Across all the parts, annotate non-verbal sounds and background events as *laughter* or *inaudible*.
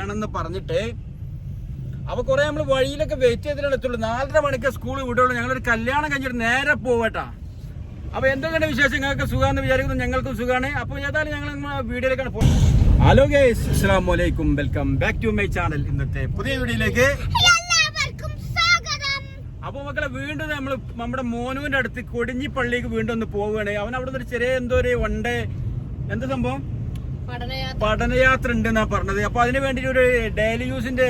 വേണമെന്ന് പറഞ്ഞിട്ട് അപ്പൊ കുറെ നമ്മൾ വഴിയിലൊക്കെ വെയിറ്റ് ചെയ്തിട്ടാണ് എത്തുള്ളൂ. നാലര മണിക്ക് സ്കൂൾ വിടുള്ളൂ. ഞങ്ങളൊരു കല്യാണം കഴിഞ്ഞിട്ട് നേരെ പോവട്ടാ. അപ്പൊ എന്തൊക്കെയാണ് വിശേഷം? നിങ്ങൾക്ക് സുഖാന്ന് വിചാരിക്കുന്നു. ഞങ്ങൾക്കും സുഖമാണ് അപ്പൊ ഏതായാലും ഞങ്ങൾ വീഡിയോയിലേക്കാണ് പോകുന്നത് ഹലോ ഗേസ് അസ്സാം വലൈക്കും welcome back to my channel ഇന്നത്തെ പുതിയ വീഡിയോയിലേക്ക് അപ്പൊ മക്കളെ വീണ്ടും നമ്മൾ നമ്മുടെ മോനുവിന്റെ അടുത്ത് കൊടിഞ്ഞി പള്ളിക്ക് വീണ്ടും ഒന്ന് പോവുകയാണ്. അവൻ അവിടെ ഒരു ചെറിയ എന്തോ ഒരു വണ്ടേ എന്ത് സംഭവം? പഠനയാത്ര. ഉണ്ട് എന്നാ പറഞ്ഞത്. അപ്പൊ അതിന് വേണ്ടി ഒരു ഡെയിലി യൂസിന്റെ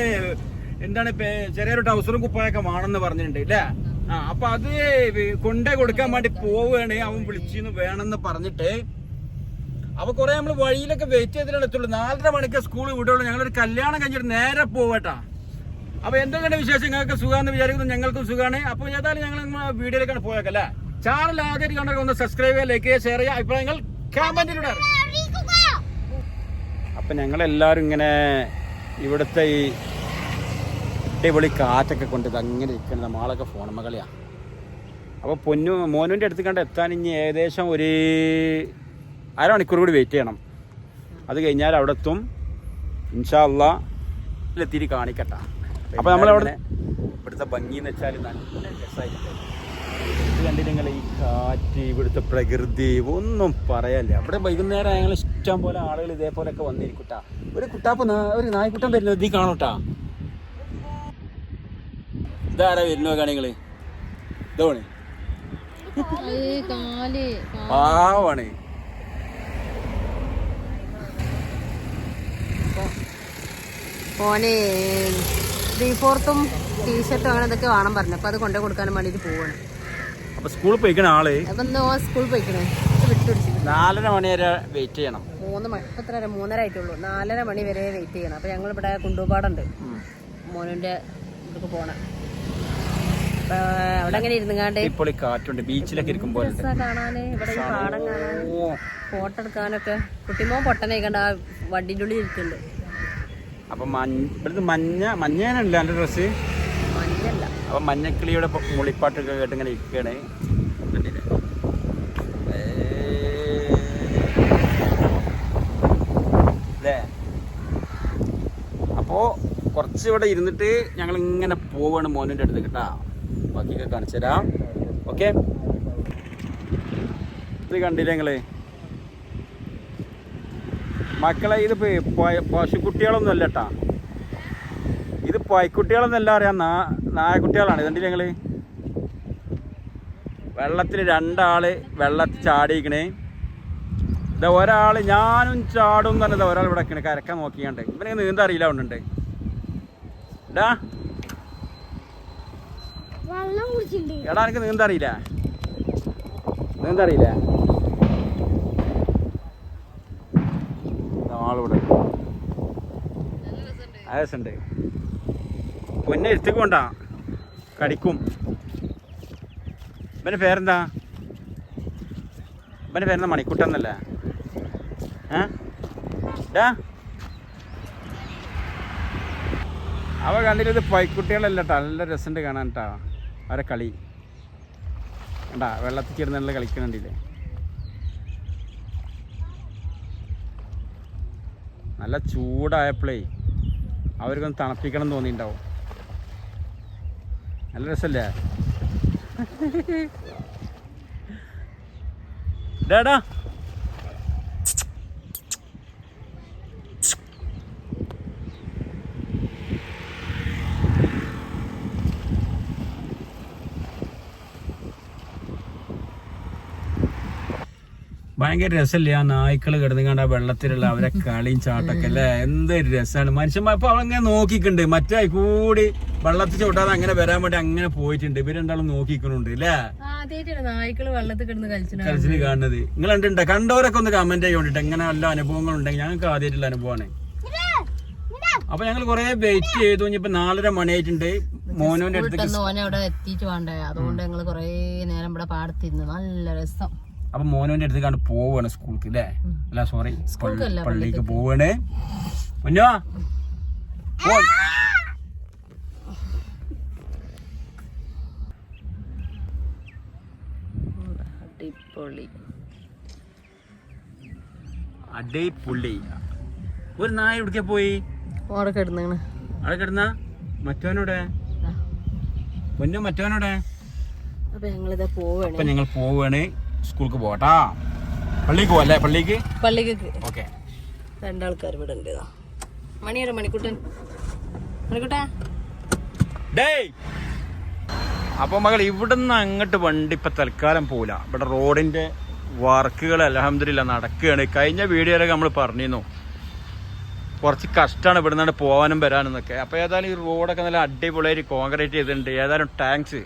എന്താണ് ചെറിയൊരു ടൗസറും കുപ്പായൊക്കെ വേണമെന്ന് പറഞ്ഞിട്ടുണ്ട് അല്ലേ ആ അപ്പൊ അത് കൊണ്ടേ കൊടുക്കാൻ വേണ്ടി പോവുകയാണ് അവൻ വിളിച്ചിന്ന് വേണമെന്ന് പറഞ്ഞിട്ട് അപ്പൊ കുറെ നമ്മൾ വഴിയിലൊക്കെ വെയിറ്റ് ചെയ്തിട്ടാണ് എത്തുള്ളൂ. നാലര മണിക്ക് സ്കൂൾ വിടുള്ളൂ. ഞങ്ങളൊരു കല്യാണം കഴിഞ്ഞിട്ട് നേരെ പോവട്ടാ. അപ്പൊ എന്തൊക്കെയാണ് വിശേഷം? ഞങ്ങൾക്ക് സുഖാന്ന് വിചാരിക്കുന്നു. ഞങ്ങൾക്കും സുഖമാണ് അപ്പൊ ഏതായാലും ഞങ്ങൾ വീഡിയോയിലേക്കാണ് പോയേക്കല്ലേ? ചാനൽ ആദ്യമായിട്ട് കണ്ടൊക്കെ ഒന്ന് സബ്സ്ക്രൈബ് ചെയ്യുക ലൈക്ക് ചെയ്യുക ഷെയർ ചെയ്യുക. അഭിപ്രായങ്ങൾ കമന്റിലൂടെ. അപ്പം ഞങ്ങളെല്ലാവരും ഇങ്ങനെ ഇവിടുത്തെ ഈ അടിപൊളി കാറ്റൊക്കെ കൊണ്ട് അങ്ങനെ ഇരിക്കുന്നത് നമ്മളൊക്കെ ഫോൺ മകളിയാണ് അപ്പോൾ പൊന്നു മോനുവിന്റെ അടുത്ത് കണ്ട് എത്താൻ ഇനി ഏകദേശം ഒരു അരമണിക്കൂർ കൂടി വെയിറ്റ് ചെയ്യണം. അത് കഴിഞ്ഞാൽ അവിടെ എത്തും. ഇൻഷാ അല്ലാ എത്തിരി കാണിക്കട്ട. അപ്പോൾ നമ്മളവിടെ ഇവിടുത്തെ ഭംഗി എന്ന് വെച്ചാൽ നല്ല രസമായിട്ട് കണ്ടിട്ട് നിങ്ങൾ ഈ കാറ്റ് ഇവിടുത്തെ പ്രകൃതി ഒന്നും പറയാനില്ല അവിടെ വൈകുന്നേരം ഞങ്ങൾ ഇഷ്ടം പോലെ ആളുകൾ ഇതേപോലെയൊക്കെ വന്നിരിക്കുട്ടാ ഒരു കുട്ടാപ്പ് ഒരു നായ്ക്കുട്ടം വരുന്നത് ഇതീ കാണൂട്ടാ ഇതാരാ വരുന്നോ കാണിങ്ങൾ ഇതോണി പാവാണ്. ഓനെ ഫോർത്തും ടീഷർട്ടും അങ്ങനെ എന്തൊക്കെ വേണം പറഞ്ഞു. അപ്പൊ അത് കൊണ്ടു കൊടുക്കാനും വേണ്ടിട്ട് പോവാണ്. അപ്പൊ സ്കൂളിൽ പോയിക്കണ ആൾ സ്കൂളിൽ പോയിക്കണേ? നാലര മണി വരെ വെയിറ്റ് ചെയ്യണം. മൂന്ന് മണി എത്ര മൂന്നര ആയിട്ടുള്ളൂ. നാലര മണി വരെ വെയിറ്റ് ചെയ്യണം. അപ്പൊ ഞങ്ങൾ ഇവിടെ കുണ്ടുപാടുണ്ട് മോനുവിന്റെ ഇതൊക്കെ പോണം. അവിടെ അങ്ങനെ ഇരുന്നുകാണ്ട് ഇപ്പോൾ ഈ കാറ്റുണ്ട്. ബീച്ചിലൊക്കെ ഇരിക്കുമ്പോൾ കാണാന്. ഇവിടെ ഈ പാടം കാണാൻ. ഫോട്ടോ എടുക്കാനൊക്കെ. കുട്ടിമോൻ പൊട്ടനായിക്കണ്ട ആ വണ്ടിന്റെ ഉള്ളിൽ ഇരിക്കുന്നുണ്ട്. അപ്പൊ മഞ്ഞ മഞ്ഞ മഞ്ഞേനല്ല എന്റെ ഡ്രസ്സ് അപ്പൊ മഞ്ഞക്കിളിയുടെ മുളിപ്പാട്ടൊക്കെ കേട്ട് ഇങ്ങനെ ഇരിക്കണേ. കണ്ടില്ലേ? ഏയ്. അപ്പോ കുറച്ച് ഇവിടെ ഇരുന്നിട്ട് ഞങ്ങൾ ഇങ്ങനെ പോവാണ് മോനിന്റെ അടുത്ത് കേട്ടാ. ബാക്കിയൊക്കെ കാണിച്ചു തരാം. ഓക്കെ? ഇത് കണ്ടില്ലേ നിങ്ങൾ? മക്കളെ ഇത് പശുക്കുട്ടികളൊന്നും അല്ല കേട്ടാ. ഇത് പൈക്കുട്ടികളെന്നല്ല അറിയാം. നായക്കുട്ടികളാണ്. ഇതുണ്ട് ഞങ്ങൾ വെള്ളത്തിൽ രണ്ടാൾ വെള്ളത്തിൽ ചാടിയിരിക്കണേ. ഇതാ ഒരാൾ ഞാനും ചാടും എന്ന് പറഞ്ഞത് ഒരാൾ ഇവിടെ നിൽക്കണേ കരക്കാൻ നോക്കിയാണ്ട്. ഇവനെ നീന്താ അറിയില്ല കൊണ്ടുണ്ട് എടാ എടാ എനിക്ക് നീന്താ അറിയില്ല. നീന്താ അറിയില്ല. ആളിവിടെ ആയസുണ്ട് പൊന്നെ എടുത്തേക്ക് കൊണ്ടാ. കടിക്കും. ഇവന്റെ പേരെന്താ? ഇവന്റെ പേരെന്താ മണിക്കുട്ടെന്നല്ലേ? ഏ? അവ കണ്ടിട്ട് ഇത് പൈക്കുട്ടികളല്ല കേട്ടോ നല്ല രസമുണ്ട് കാണാൻ കേട്ടോ അവരെ കളി. കണ്ടാ വെള്ളത്തിൽ ചേർന്നുള്ള കളിക്കണില്ലേ നല്ല ചൂടായപ്പോഴേ അവർക്കൊന്ന് തണുപ്പിക്കണം എന്ന് തോന്നിയിട്ടുണ്ടാവും. നല്ല രസല്ലേ? *laughs* ഡാടാ ഭയങ്കര രസമല്ലേ? ആ നായ്ക്കൾ കിടന്നുകൊണ്ട് ആ വെള്ളത്തിലുള്ള അവരെ കളിയും ചാട്ടൊക്കെ അല്ലേ? എന്തൊരു രസമാണ് മനുഷ്യന്മാർ ഇപ്പൊ അവളങ്ങനെ നോക്കിക്കുന്നുണ്ട് മറ്റേ കൂടി വെള്ളത്തിൽ ചോട്ടാതെ അങ്ങനെ വരാൻ വേണ്ടി അങ്ങനെ പോയിട്ടുണ്ട്. ഇവർ രണ്ടാളും നോക്കിക്കുന്നുണ്ട് അല്ലേ കളിച്ചിട്ട് കാണുന്നത്. നിങ്ങൾ കണ്ടിട്ടുണ്ട്? കണ്ടവരൊക്കെ ഒന്ന് കമന്റ് ചെയ്യോണ്ടിട്ട്. എങ്ങനെ നല്ല അനുഭവങ്ങൾ ഉണ്ടെങ്കിൽ ഞങ്ങൾക്ക് ആദ്യമായിട്ടുള്ള അനുഭവമാണ്. അപ്പൊ ഞങ്ങൾ കുറെ വെയിറ്റ് ചെയ്തു. ഇനിയിപ്പോ നാലര മണിയായിട്ടുണ്ട്. മോനോന്റെ അടുത്ത് മോനെ അവിടെ എത്തിയിട്ട് വേണ്ടേ? അതുകൊണ്ട് ഞങ്ങൾ കൊറേ നേരം ഇവിടെ പാടത്തിരുന്നു. നല്ല രസം. അപ്പൊ മോനോന്റെ അടുത്ത് കണ്ട് പോവാണ് സ്കൂൾക്ക് അല്ലേ അല്ല സോറി പള്ളിക്ക്. പോവാണ്. മുന്നോ. അടിപൊളി. അടിപൊളി. ഒരു നായ എവിടേക്കാ പോയി? ഓടെ കിടന്നാണ് അവിടെ കിടന്ന? മറ്റവനോടെ? പൊന്നു മറ്റവനോടെ? അപ്പൊ ഞങ്ങൾ പോവാണ്. സ്കൂൾക്ക് പോകട്ടാ പള്ളിക്ക് പോവല്ലേ? പള്ളിക്ക്? പള്ളിക്ക് ഓക്കെ. രണ്ടാൾക്കാർ ഇവിടെ ഉണ്ട് ഇതാ. മണിയൊരു മണിക്കുട്ടൻ. മണിക്കുട്ടാ. ഡേയ്! അപ്പൊ മകൾ ഇവിടുന്ന് അങ്ങോട്ട് വണ്ടി ഇപ്പൊ തൽക്കാലം പോല ഇവിടെ റോഡിന്റെ വർക്കുകൾ അലഹമില്ല നടക്കുകയാണ്. കഴിഞ്ഞ വീഡിയോയിലൊക്കെ നമ്മൾ പറഞ്ഞിരുന്നു. കുറച്ച് കഷ്ടമാണ് ഇവിടെ പോവാനും പോകാനും വരാനും എന്നൊക്കെ. അപ്പോൾ ഏതായാലും ഈ റോഡൊക്കെ നല്ല അടിപൊളിയായിട്ട് കോൺക്രീറ്റ് ചെയ്തിട്ടുണ്ട്. ഏതായാലും ടാങ്ക്സ്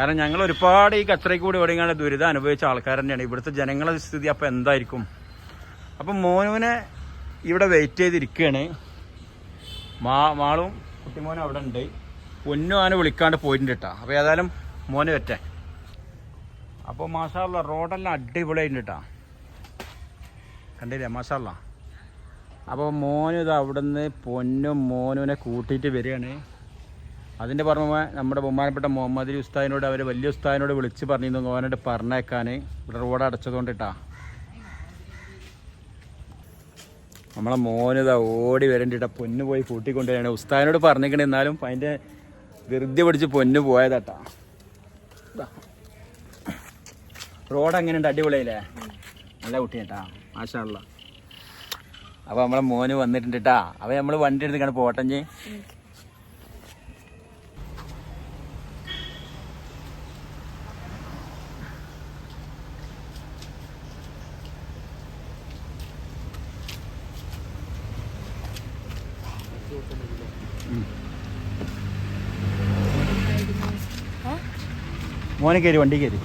കാരണം ഞങ്ങൾ ഒരുപാട് ഈ കച്ചറയ്ക്ക് കൂടി ഓടിങ്ങാണ്ട് ദുരിതം അനുഭവിച്ച ആൾക്കാർ തന്നെയാണ്. ഇവിടുത്തെ ജനങ്ങളുടെ സ്ഥിതി അപ്പോൾ എന്തായിരിക്കും? അപ്പം മോനുവിനെ ഇവിടെ വെയിറ്റ് ചെയ്തിരിക്കുകയാണ്. മാ മാളും കുട്ടിമോനും അവിടെ ഉണ്ട്. പൊന്നു ആന വിളിക്കാണ്ട് പോയിട്ടുണ്ട് കേട്ടോ അപ്പോൾ ഏതായാലും മോനെ പറ്റേ അപ്പോൾ മാഷാള്ള റോഡെല്ലാം അടിപൊളിയായിട്ടുണ്ട് കേട്ടോ കണ്ടില്ലേ മാഷാള്ള അപ്പോൾ മോനും ഇത് അവിടുന്ന് പൊന്നും മോനുവിനെ കൂട്ടിയിട്ട് വരികയാണ്. അതിന്റെ പുറമെ നമ്മുടെ ബഹുമാനപ്പെട്ട മുഹമ്മദ് അലി ഉസ്താദിനോട് അവർ വലിയ ഉസ്താദിനോട് വിളിച്ച് പറഞ്ഞിരുന്നു മോനോട് പറഞ്ഞേക്കാൻ ഇവിടെ റോഡ് അടച്ചതുകൊണ്ടിട്ടാ. നമ്മളെ മോനിതാ ഓടി വരണ്ടിട്ട പൊന്ന് പോയി കൂട്ടിക്കൊണ്ടുവരാണ് ഉസ്താദിനോട് പറഞ്ഞിരിക്കണേ എന്നാലും അതിന്റെ ധൃതി പിടിച്ച് പൊന്ന് പോയതാട്ടാ. റോഡ് എങ്ങനെയുണ്ട്? അടിപൊളിയല്ലേ? നല്ല കുട്ടിയാട്ടാ മാഷാള്ള അപ്പോൾ നമ്മളെ മോന് വന്നിട്ടുണ്ട് കേട്ടാ അപ്പോൾ നമ്മൾ വണ്ടി എടുത്തിക്കാണ് പോട്ടഞ്ഞ് മോനെ കയറി വണ്ടി കയറി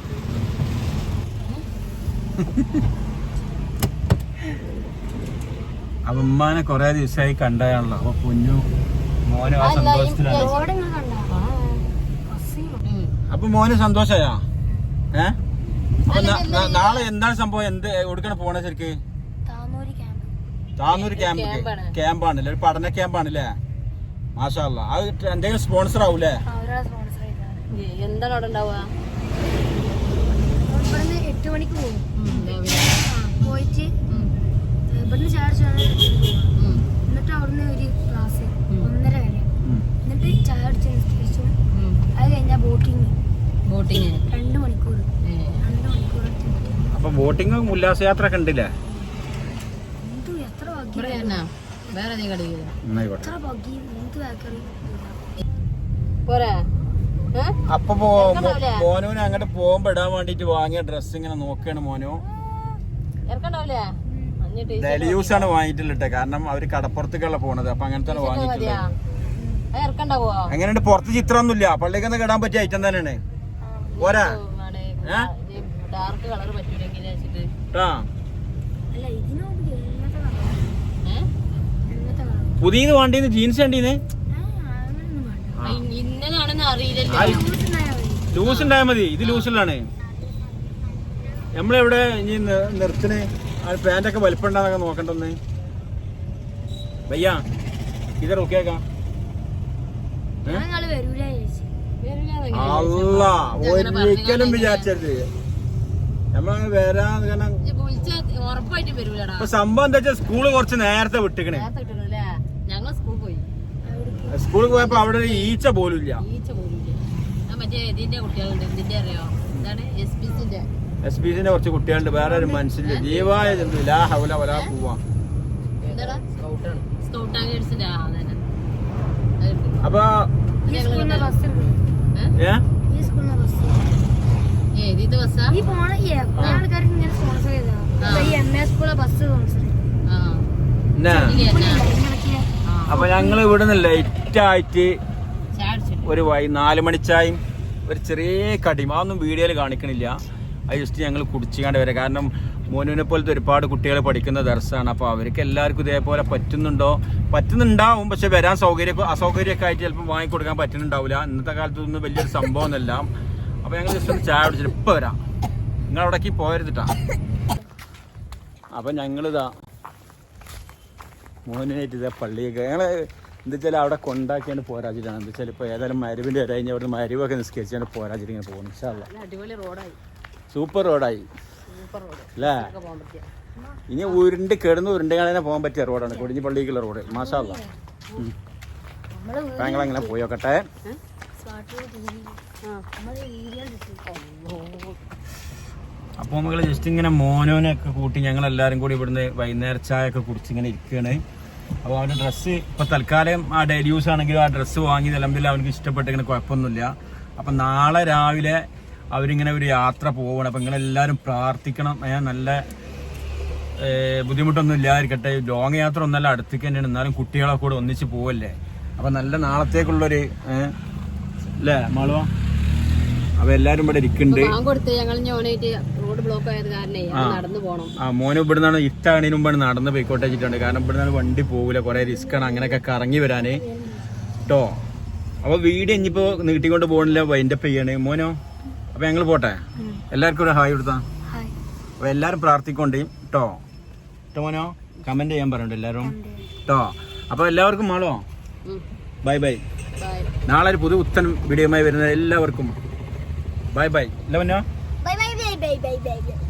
അപ്പൊ ഉമ്മാനെ കൊറേ ദിവസമായി കണ്ടതാണല്ലോ അപ്പൊ കുഞ്ഞു മോനെ ആ സന്തോഷത്തിലാണ്. അപ്പൊ മോന് സന്തോഷായാ? ഏ? അപ്പൊ നാളെ എന്താണ് സംഭവം? എന്ത് എവിടുക്കാണ് പോണേ ശരിക്ക്? താന്നൂർ ക്യാമ്പ് ക്യാമ്പാണ്. ക്യാമ്പാണല്ലേ ഒരു പഠന ക്യാമ്പാണല്ലേ മാഷാ അത് എന്തെങ്കിലും സ്പോൺസർ ആവൂലേ? എന്താണ് അവിടെ ഉണ്ടാവുക ഇവിടുന്ന് എട്ട് മണിക്ക് പോകും. പോയിട്ട് ഇവിടുന്ന് ചാർജ് എന്നിട്ട് അവിടുന്ന് ഒരു ക്ലാസ്. ഒന്നര വരെ. എന്നിട്ട് നിസ്കരിച്ചു. ഉം. അത് കഴിഞ്ഞാൽ ബോട്ടിങ് ബോട്ടിങ് രണ്ട് മണിക്കൂർ. രണ്ട് മണിക്കൂർ. അപ്പൊ ബോട്ടിങ്ങും ഉല്ലാസയാത്ര ഒക്കെ ഉണ്ടല്ലേ? എത്ര വേറെ പോരാ? അപ്പൊ മോനോനെ? അങ്ങോട്ട് പോകുമ്പോ ഇടാൻ വേണ്ടിട്ട് വാങ്ങിയ ഡ്രസ് ഇങ്ങനെ നോക്കാണ് മോനോ. ഡെയിലി യൂസ് ആണ് വാങ്ങിയിട്ടുള്ളത് കാരണം അവർ കടപ്പുറത്തേക്കല്ല പോണത്. അപ്പൊ അങ്ങനത്തെ ഇറക്കണ്ടാവോ? ഒന്നും പുറത്ത് ചിത്രമൊന്നുമില്ല. പള്ളിക്കൊന്നും ഇടാൻ പറ്റിയ ഐറ്റം തന്നെയാണ്. പോരാ. പുതിയത് വണ്ടീന്ന് ജീൻസ് വണ്ടീന്ന് അങ്ങനൊന്നും വേണ്ട ആ, ഇ- ഇന്നതാണെന്ന് അറിയില്ലല്ലോ. ലൂസ് ഉണ്ടായാൽ മതി. ഇത് ലൂസിലാണ്. നമ്മളെവിടെ ഇനി നിർത്തിന്? പാന്റൊക്കെ വലിപ്പമുണ്ടാന്നൊക്കെ നോക്കണ്ടെന്ന്. ഭയ്യ ഇത് റോക്കിയേക്കാം അല്ല ഒരിക്കലും വിചാരിച്ചരുത്. നമ്മളങ്ങനെ വരാൻ കാരണം ഇപ്പൊ സംഭവം എന്താ വെച്ചാൽ സ്കൂൾ കുറച്ച് നേരത്തെ വിട്ടിക്കണേ നേരത്തെ കിട്ടണല്ലേ ഞങ്ങൾ സ്കൂൾ പോയി സ്കൂളിൽ പോയപ്പോ അവിടെ ഒരു ഈച്ച പോലും ഇല്ല. ഈച്ച പോലില്ല ഞാൻ മറ്റേ ഇതിന്റെ കുട്ടികളുണ്ട്. ഇതിന്റെ അറിയോ? എന്താണ്? എസ് പി സിന്റെ എസ് പി സിന്റെ കുറച്ച് കുട്ടികളുണ്ട്. വേറെ ഒരു മനുഷ്യന്റെ ജീവായ ജന്തു. ലാ ഹൗല വലാ പോവാ. അപ്പൊ ഈ ഈ ഇത് ബസ്സാ? ഈ പോണ കുറെ ആൾക്കാർക്ക് ഇങ്ങനെ സ്പോൺസർ ചെയ്താ ആ. ഈ എം എ സ്കൂളെ ബസ് സ്പോൺസർ ആ എന്നാ ഇത് എന്നാ? ആ. അപ്പൊ ഞങ്ങൾ ഇവിടുന്ന് ലൈറ്റ് ആയിട്ട് ചായ അടിച്ചിട്ട് ഒരു വൈ നാല് മണിച്ചായും ഒരു ചെറിയ കടിയും. അതൊന്നും വീഡിയോയിൽ കാണിക്കണില്ല. അത് ജസ്റ്റ് ഞങ്ങൾ കുടിച്ചുകാണ്ട് വരാം. കാരണം മോനുവിനെ പോലത്തെ ഒരുപാട് കുട്ടികൾ പഠിക്കുന്ന ദർശനമാണ് അപ്പോൾ അവർക്ക് എല്ലാവർക്കും ഇതേപോലെ പറ്റുന്നുണ്ടോ? പറ്റുന്നുണ്ടാവും. പക്ഷെ വരാൻ സൗകര്യം അസൗകര്യമൊക്കെ ആയിട്ട് ചിലപ്പോൾ വാങ്ങിക്കൊടുക്കാൻ പറ്റുന്നുണ്ടാവില്ല. ഇന്നത്തെ കാലത്ത് ഇതൊന്നും വലിയൊരു ഒന്നല്ല അപ്പോൾ ഞങ്ങൾ ജസ്റ്റ് ഒന്ന് ചായ കുടിച്ചിട്ട് ഇപ്പോൾ വരാം. നിങ്ങൾ അവിടേക്ക് പോയരുതിട്ടാ അപ്പം ഞങ്ങളിതാ മോനായിട്ട് ഇതാ പള്ളിയൊക്കെ. ഞങ്ങൾ എന്താ വെച്ചാൽ അവിടെ കൊണ്ടാക്കിയാണ് പോരാജിട്ടാണ് എന്താ വെച്ചാൽ ഇപ്പോൾ ഏതായാലും മരുവിന്റെ കഴിഞ്ഞ് അവിടെ മരുവൊക്കെ നിസ്കരിച്ചാണ് പോരാജിട്ട് ഇങ്ങനെ പോകുന്നു. അടിപൊളി റോഡായി. സൂപ്പർ റോഡായി. Super road. അല്ലേ? ഇനി ഉരുണ്ട് കിടന്ന് ഉരുണ്ടുകാണെ പോകാൻ പറ്റിയ റോഡാണ്. കൊടിഞ്ഞി പള്ളിക്കുള്ള റോഡ്. മാഷാല്ല ഞങ്ങൾ അങ്ങനെ പോയോക്കട്ടെ. അപ്പോൾ നമ്മൾ ജസ്റ്റ് ഇങ്ങനെ മോനോനെ ഒക്കെ കൂട്ടി ഞങ്ങൾ എല്ലാവരും കൂടി ഇവിടുന്ന് വൈകുന്നേരം ചായ ഒക്കെ കുടിച്ച് ഇങ്ങനെ ഇരിക്കുകയാണ് അപ്പോൾ അവന്റെ ഡ്രസ്സ് ഇപ്പോൾ തൽക്കാലം ആ ഡെയിലി യൂസ് ആണെങ്കിലും ആ ഡ്രസ്സ് വാങ്ങി നിലമ്പിൽ അവനക്ക് ഇഷ്ടപ്പെട്ടിങ്ങനെ കുഴപ്പമൊന്നുമില്ല. അപ്പം നാളെ രാവിലെ അവരിങ്ങനെ ഒരു യാത്ര പോവുകയാണ് അപ്പം നിങ്ങളെല്ലാവരും പ്രാർത്ഥിക്കണം. ഞാൻ നല്ല ബുദ്ധിമുട്ടൊന്നും ഇല്ലാതിരിക്കട്ടെ. ലോങ് യാത്ര ഒന്നല്ല അടുത്തേക്ക് തന്നെയാണ്. എന്നാലും കുട്ടികളെ കൂടെ ഒന്നിച്ച് പോവല്ലേ. അപ്പം നല്ല നാളത്തേക്കുള്ളൊരു അല്ലേ മാളുവ എല്ലാവരും ഇവിടെ ഇരിക്കുന്നുണ്ട്. ബാങ്ക് കൊടുത്ത് ഞങ്ങൾ ഞോനായിട്ട് റോഡ് ബ്ലോക്ക് ആയത് നടന്നു പോണം. ആ മോന് ഇവിടുന്നാണ് ഇട്ടാണിന് മുമ്പാണ് നടന്ന് പോയിക്കോട്ടെ വെച്ചിട്ടുണ്ട്. കാരണം ഇവിടുന്നാണ് വണ്ടി പോകില്ല കുറെ റിസ്ക് ആണ്. അങ്ങനെയൊക്കെ കറങ്ങി വരാന്. കേട്ടോ അപ്പൊ വീട് ഇനിയിപ്പോ നീട്ടിക്കൊണ്ട് പോകണില്ല വൈൻഡപ്പ് ചെയ്യാണ്. മോനോ അപ്പൊ ഞങ്ങൾ പോട്ടെ? എല്ലാവർക്കും ഒരു ഹായ് കൊടുത്താ. ഹായ്. അപ്പൊ എല്ലാരും പ്രാർത്ഥിക്കൊണ്ട്. കേട്ടോ കേട്ടോ മോനോ കമന്റ് ചെയ്യാൻ പറയണ്ട എല്ലാരും. കേട്ടോ അപ്പൊ എല്ലാവർക്കും മാളോ ബൈ ബൈ. ബൈ. നാളെ ഒരു പുതു ഉത്തൻ വീഡിയോമായി വരുന്ന എല്ലാവർക്കും. ബൈ ബൈ അല്ല മോനോ bye bye bye bye bye bye